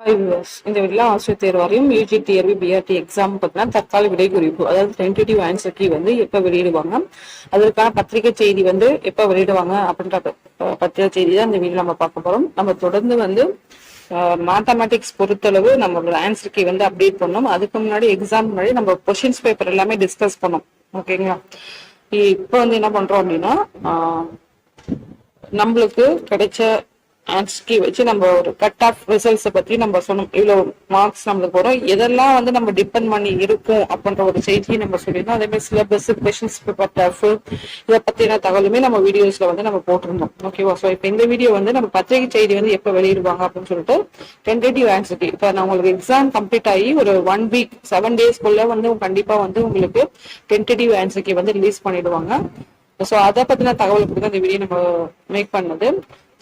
Five இந்த வீடியோல ஆசிரியர் தேர்வாரியம் யூஜி டிஆர்பி பிஆர்டி எக்ஸாம் பார்த்தீங்கன்னா தற்கால விடை குறிப்பு அதாவது டென்டேட்டிவ் ஆன்சர் கீ வந்து எப்போ வெளியிடுவாங்க? அதற்கான பத்திரிகை செய்தி வந்து எப்போ வெளியிடுவாங்க? அப்படின்ற ப- பத்திரிகை செய்தி தான் இந்த வீடியோ நம்ம பார்க்க போகிறோம் நம்ம தொடர்ந்து வந்து மேத்தமேட்டிக்ஸ் பொறுத்தளவு நம்மளோட ஆன்சர் கீ வந்து அப்டேட் பண்ணோம். அதுக்கு முன்னாடி எக்ஸாம் முன்னாடி நம்ம கொஷின்ஸ் பேப்பர் எல்லாமே டிஸ்கஸ் பண்ணோம். ஓகேங்களா இப்போ வந்து என்ன பண்ணுறோம் அப்படின்னா நம்மளுக்கு கிடைச்ச ஆன்சர்கி வச்சு நம்ம ஒரு கட் ஆஃப் ரிசல்ட்ஸ் பத்தி நம்ம சொன்னோம். இவ்வளவு மார்க்ஸ் நம்மளுக்கு வரும். எதெல்லாம் வந்து நம்ம டிபெண்ட் பண்ணி இருக்கும் அப்படின்ற ஒரு செய்தியை நம்ம சொல்லியிருந்தோம். அதே மாதிரி சிலபஸ் கொஷின்ஸ் பேப்பர் டஃப் இதை பத்தின தகவலுமே நம்ம வீடியோஸ்ல வந்து நம்ம போட்டிருந்தோம். ஓகேவா ஸோ இப்போ இந்த வீடியோ வந்து நம்ம பத்திரிகை செய்தி வந்து எப்போ வெளியிடுவாங்க அப்படின்னு சொல்லிட்டு டென்டேட்டிவ் ஆன்சர்கி இப்போ நான் உங்களுக்கு எக்ஸாம் கம்ப்ளீட் ஆகி ஒரு ஒன் வீக் செவன் டேஸ்க்குள்ள வந்து கண்டிப்பா வந்து உங்களுக்கு டென்டேட்டிவ் ஆன்சர்க்கு வந்து ரிலீஸ் பண்ணிடுவாங்க. ஸோ அதை பத்தின தகவல் கொடுத்து அந்த வீடியோ நம்ம மேக் பண்ணது.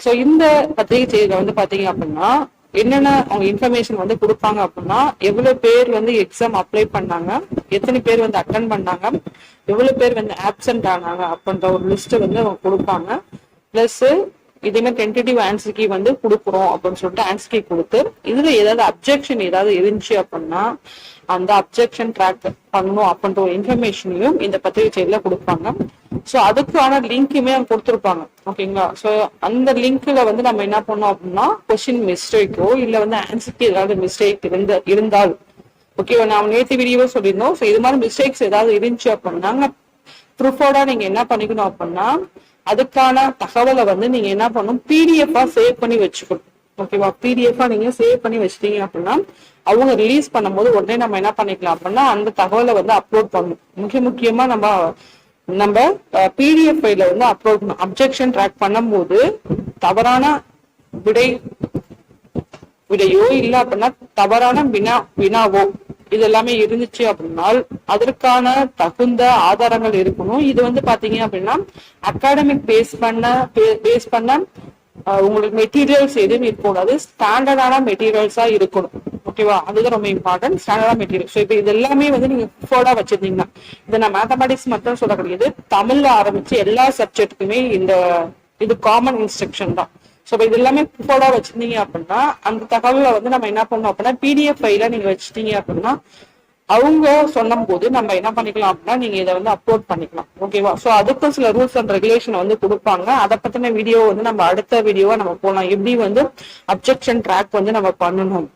ஸோ இந்த பத்திரிகை செய்தியில வந்து பாத்தீங்க அப்படின்னா என்னென்ன அவங்க இன்ஃபர்மேஷன் வந்து கொடுப்பாங்க அப்படின்னா எவ்வளவு பேர் வந்து எக்ஸாம் அப்ளை பண்ணாங்க எத்தனை பேர் வந்து அட்டன் பண்ணாங்க எவ்வளவு பேர் வந்து ஆப்சென்ட் ஆனாங்க அப்படின்ற ஒரு லிஸ்ட் வந்து அவங்க கொடுப்பாங்க. பிளஸ் இதுமே டென்டேட்டிவ் ஆன்சர் கீ வந்து கொடுக்குறோம் அப்படின்னு சொல்லிட்டு ஆன்சர் கீ கொடுத்து இதுல ஏதாவது அப்ஜெக்ஷன் ஏதாவது இருந்துச்சு அப்படின்னா அந்த அப்ஜெக்ஷன் ட்ராக் பண்ணணும் அப்படின்ற ஒரு இன்ஃபர்மேஷனையும் இந்த பத்திரிகை செய்தியில கொடுப்பாங்க. ஸோ அதுக்கான லிங்க்குமே அவங்க கொடுத்துருப்பாங்க ஓகேங்களா ஸோ அந்த லிங்க்ல வந்து நம்ம என்ன பண்ணோம் அப்படின்னா கொஸ்டின் மிஸ்டேக்கோ இல்லை வந்து ஆன்சருக்கு ஏதாவது மிஸ்டேக் இருந்த இருந்தால். ஓகேவா நான் நேற்று வீடியோவே சொல்லியிருந்தோம். ஸோ இது மாதிரி மிஸ்டேக்ஸ் ஏதாவது இருந்துச்சு அப்படின்னா ப்ரூஃபோட நீங்க என்ன பண்ணிக்கணும் அப்படின்னா அதுக்கான தகவலை வந்து நீங்க என்ன பண்ணணும் பிடிஎஃபா சேவ் பண்ணி வச்சுக்கணும். ஓகேவா பிடிஎஃபா நீங்க சேவ் பண்ணி வச்சிட்டீங்க அப்படின்னா அவங்க ரிலீஸ் பண்ணும்போது உடனே நம்ம என்ன பண்ணிக்கலாம் அப்படின்னா அந்த தகவலை வந்து அப்லோட் பண்ணணும். முக்கிய முக்கியமா நம்ம நம்ம பிடிஎஃப் ஃபைல வந்து அப்லோட் பண்ணணும் அப்ஜெக்ஷன் ட்ராக் பண்ணும்போது தவறான விடை விடையோ இல்ல அப்படின்னா தவறான வினா வினாவோ இது எல்லாமே இருந்துச்சு அப்படின்னால் அதற்கான தகுந்த ஆதாரங்கள் இருக்கணும். இது வந்து பாத்தீங்க அப்படின்னா அகாடமிக் பேஸ் பண்ண பேஸ் பண்ண உங்களுக்கு மெட்டீரியல்ஸ் எதுவும் இருக்கக்கூடாது. ஸ்டாண்டர்டான மெட்டீரியல்ஸா இருக்கணும். ஓகேவா அதுதான் ரொம்ப இம்பார்ட்டன்ட் ஸ்டாண்டர்டா மெட்டீரியல் ஸோ இப்போ இது எல்லாமே வந்து நீங்க ஃபோர்டா வச்சிருந்தீங்கன்னா இதை நான் மேத்தமெட்டிக்ஸ் மட்டும் சொல்ல கிடையாது தமிழ்ல ஆரம்பிச்சு எல்லா சப்ஜெக்ட்டுக்குமே இந்த இது காமன் இன்ஸ்ட்ரக்ஷன் தான். ஸோ இப்போ இது எல்லாமே ஃபோர்டா வச்சிருந்தீங்க அப்படின்னா அந்த தகவலை வந்து நம்ம என்ன பண்ணோம் அப்படின்னா பிடிஎஃப் ஃபைல நீங்க வச்சிட்டீங்க அப்படின்னா அவங்க சொல்லும் போது நம்ம என்ன பண்ணிக்கலாம் அப்படின்னா நீங்க இதை வந்து அப்லோட் பண்ணிக்கலாம். ஓகேவா ஸோ அதுக்கும் சில ரூல்ஸ் அண்ட் ரெகுலேஷன் வந்து கொடுப்பாங்க. அதை பத்தின வீடியோ வந்து நம்ம அடுத்த வீடியோவா நம்ம போகலாம் எப்படி வந்து அப்ஜெக்ஷன் ட்ராக் வந்து நம்ம பண்ணணும்?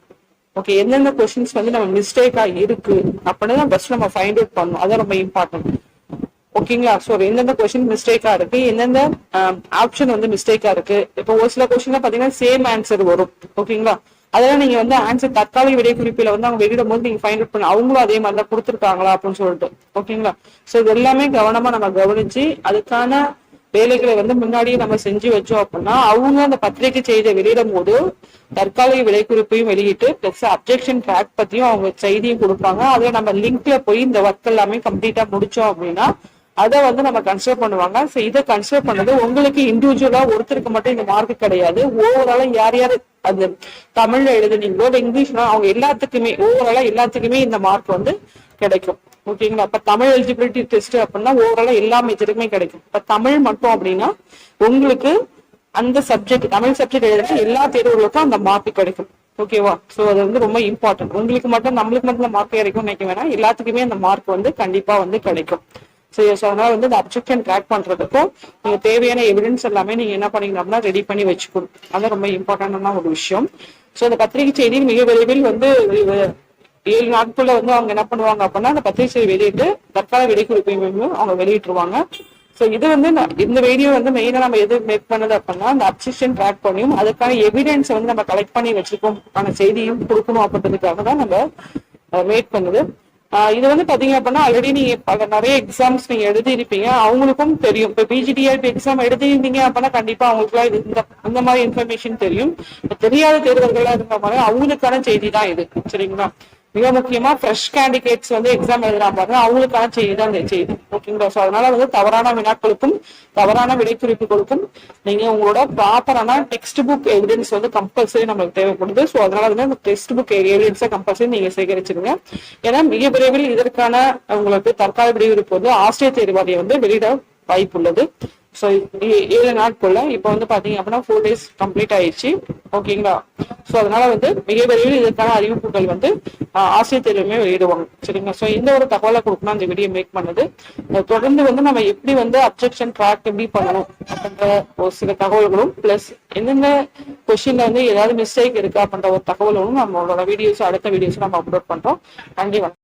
ஓகே எந்தெந்த கொஸ்டின்ஸ் வந்து நம்ம மிஸ்டேக்கா இருக்கு அப்படின்னு தான் ஃபர்ஸ்ட் நம்ம ஃபைண்ட் அவுட் பண்ணணும். அதான் ரொம்ப இம்பார்ட்டன்ட் ஓகேங்களா ஸோ எந்தெந்த கொஸ்டின் மிஸ்டேக்கா இருக்கு? எந்தெந்த ஆப்ஷன் வந்து மிஸ்டேக்கா இருக்கு? இப்போ ஒரு சில கொஸ்டின்ல பாத்தீங்கன்னா சேம் ஆன்சர் வரும். ஓகேங்களா அதெல்லாம் நீங்க வந்து ஆன்சர் தற்காலிக விடை குறிப்பில வந்து அவங்க வெளியிடும் போது நீங்க ஃபைண்ட் அவுட் பண்ண அவங்களும் அதே மாதிரி தான் கொடுத்துருக்காங்களா அப்படின்னு சொல்லிட்டு. ஓகேங்களா ஸோ இது எல்லாமே கவனமா நம்ம கவனிச்சு அதுக்கான வேலைகளை வந்து முன்னாடியே நம்ம செஞ்சு வச்சோம் அப்படின்னா அவங்க அந்த பத்திரிகை செய்தியை வெளியிடும் போது தற்காலிக விலை குறிப்பையும் வெளியிட்டு பிளஸ் அப்ஜெக்ஷன் ட்ராக் பத்தியும் அவங்க செய்தியும் கொடுப்பாங்க. அதுல நம்ம லிங்க்ல போய் இந்த ஒர்க் எல்லாமே கம்ப்ளீட்டா முடிச்சோம் அப்படின்னா அதை வந்து நம்ம கன்சிடர் பண்ணுவாங்க. ஸோ இதை கன்சிடர் பண்ணது உங்களுக்கு இண்டிவிஜுவலா ஒருத்தருக்கு மட்டும் இந்த மார்க் கிடையாது. ஓவராலா யார் யார் அது தமிழ்ல எழுதுனீங்களோ இல்லை இங்கிலீஷ்னா அவங்க எல்லாத்துக்குமே ஓவராலா எல்லாத்துக்குமே இந்த மார்க் வந்து கிடைக்கும். ஓகேங்களா இப்போ தமிழ் எலிஜிபிலிட்டி டெஸ்ட் அப்படின்னா ஓவராலா எல்லா மேஜருக்குமே கிடைக்கும். இப்ப தமிழ் மட்டும் அப்படின்னா உங்களுக்கு அந்த சப்ஜெக்ட் தமிழ் சப்ஜெக்ட் எழுதுற எல்லா தேர்வுகளுக்கும் அந்த மார்க் கிடைக்கும். ஓகேவா சோ அது வந்து ரொம்ப இம்பார்ட்டன்ட் உங்களுக்கு மட்டும் நம்மளுக்கு மட்டும் மார்க் கிடைக்கும் நினைக்க வேணாம். எல்லாத்துக்குமே அந்த மார்க் வந்து கண்டிப்பா வந்து கிடைக்கும். சரி ஸோ அதனால வந்து இந்த அப்ஜெக்ஷன் ட்ராக் பண்றதுக்கும் நீங்க தேவையான எவிடன்ஸ் எல்லாமே நீங்க என்ன பண்ணீங்கன்னா அப்படின்னா ரெடி பண்ணி வச்சுக்கணும். அதான் ரொம்ப இம்பார்ட்டன்டான ஒரு விஷயம். ஸோ அந்த பத்திரிகை செய்தி மிக விரைவில் வந்து ஏழு நாட்குள்ள வந்து அவங்க என்ன பண்ணுவாங்க அப்படின்னா அந்த பத்திரிகை வெளியிட்டு தற்கால விடை குறிப்பையும் அவங்க வெளியிட்டுருவாங்க. ஸோ இது வந்து நான் இந்த வீடியோ வந்து மெயினா நம்ம எது மேக் பண்ணது அப்படின்னா அந்த அப்சிஷன் ட்ராக் பண்ணியும் அதுக்கான எவிடன்ஸ் வந்து நம்ம கலெக்ட் பண்ணி வச்சிருக்கோம் ஆன செய்தியும் கொடுக்கணும் அப்படின்றதுக்காக தான் நம்ம மேக் பண்ணுது. ஆஹ் இது வந்து பாத்தீங்க அப்படின்னா ஆல்ரெடி நீங்க பல நிறைய எக்ஸாம்ஸ் நீங்க எழுதியிருப்பீங்க. அவங்களுக்கும் தெரியும். இப்ப பிஜிடிஆர்பி எக்ஸாம் எழுதியிருந்தீங்க அப்படின்னா கண்டிப்பா அவங்களுக்குலாம் இது இந்த இந்த மாதிரி இன்ஃபர்மேஷன் தெரியும். தெரியாத தேர்வர்களா இருந்த மாதிரி அவங்களுக்கான செய்தி தான் இது. சரிங்களா? மிக முக்கியமா ஃப்ரெஷ் கேண்டிடேட்ஸ் வந்து எக்ஸாம் எழுதுறா பாருங்க. அவங்களுக்கான செய்தி தான் இந்த செய்தி. ஓகேங்களா ஸோ அதனால வந்து தவறான வினாக்களுக்கும் தவறான விடைக்குறிப்புகளுக்கும் நீங்க உங்களோட ப்ராப்பரான டெக்ஸ்ட் புக் எவிடன்ஸ் வந்து கம்பல்சரி நம்மளுக்கு தேவைப்படுது. ஸோ அதனால வந்து அந்த டெக்ஸ்ட் புக் எவிடன்ஸை கம்பல்சரி நீங்க சேகரிச்சிருங்க ஏன்னா மிக விரைவில் இதற்கான உங்களுக்கு தற்கால விடைகுறிப்பு வந்து ஆசிரியர் தேர்வாரியம் வந்து வெளியிட வாய்ப்பு உள்ளது. ஸோ ஏழு நாட்குள்ள இப்போ வந்து பாத்தீங்க அப்படின்னா ஃபோர் டேஸ் கம்ப்ளீட் ஆயிடுச்சு. ஓகேங்களா ஸோ அதனால வந்து மிக விரைவில் இதற்கான அறிவிப்புகள் வந்து ஆஹ், ஆசிரியர் தேர்வுமே வெளியிடுவாங்க. சரிங்களா? ஸோ இந்த ஒரு தகவலை கொடுக்கணும் அந்த வீடியோ மேக் பண்ணது. தொடர்ந்து வந்து நம்ம எப்படி வந்து அப்ஜெக்ஷன் ட்ராக் எப்படி பண்ணணும் அப்படின்ற ஒரு சில தகவல்களும் பிளஸ் எந்தெந்த கொஸ்டின்ல வந்து ஏதாவது மிஸ்டேக் இருக்கு அப்படின்ற ஒரு தகவலும் நம்மளோட வீடியோஸ் அடுத்த வீடியோஸ் நம்ம அப்லோட் பண்றோம். நன்றி வணக்கம்.